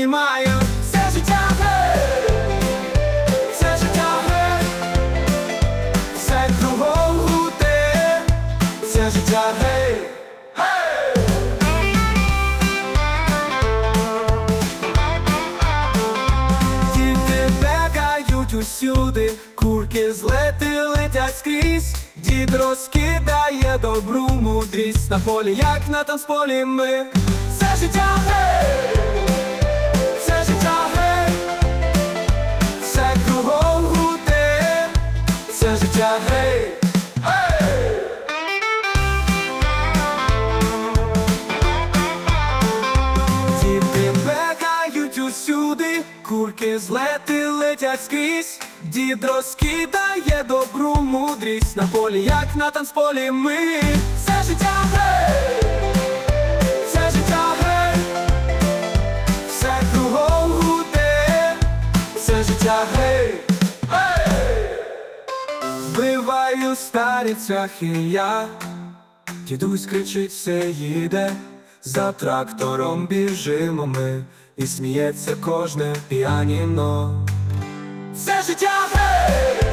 піднімає все життя, все життя, все кругом гуде, все життя, гей. Діти бегають усюди, курки злети летять скрізь, дід розкидає добру мудрість. На полі, як на танцполі ми. Все життя гей, курки злети летять скрізь, дід розкидає добру мудрість. На полі, як на танцполі ми. Все життя гей, все життя гей, все кругом гуде, все життя гей. Вбиваю старі цвяхи я, дідусь кричить, все їде, за трактором біжимо ми, і сміється кожне піаніно. Це життя гей!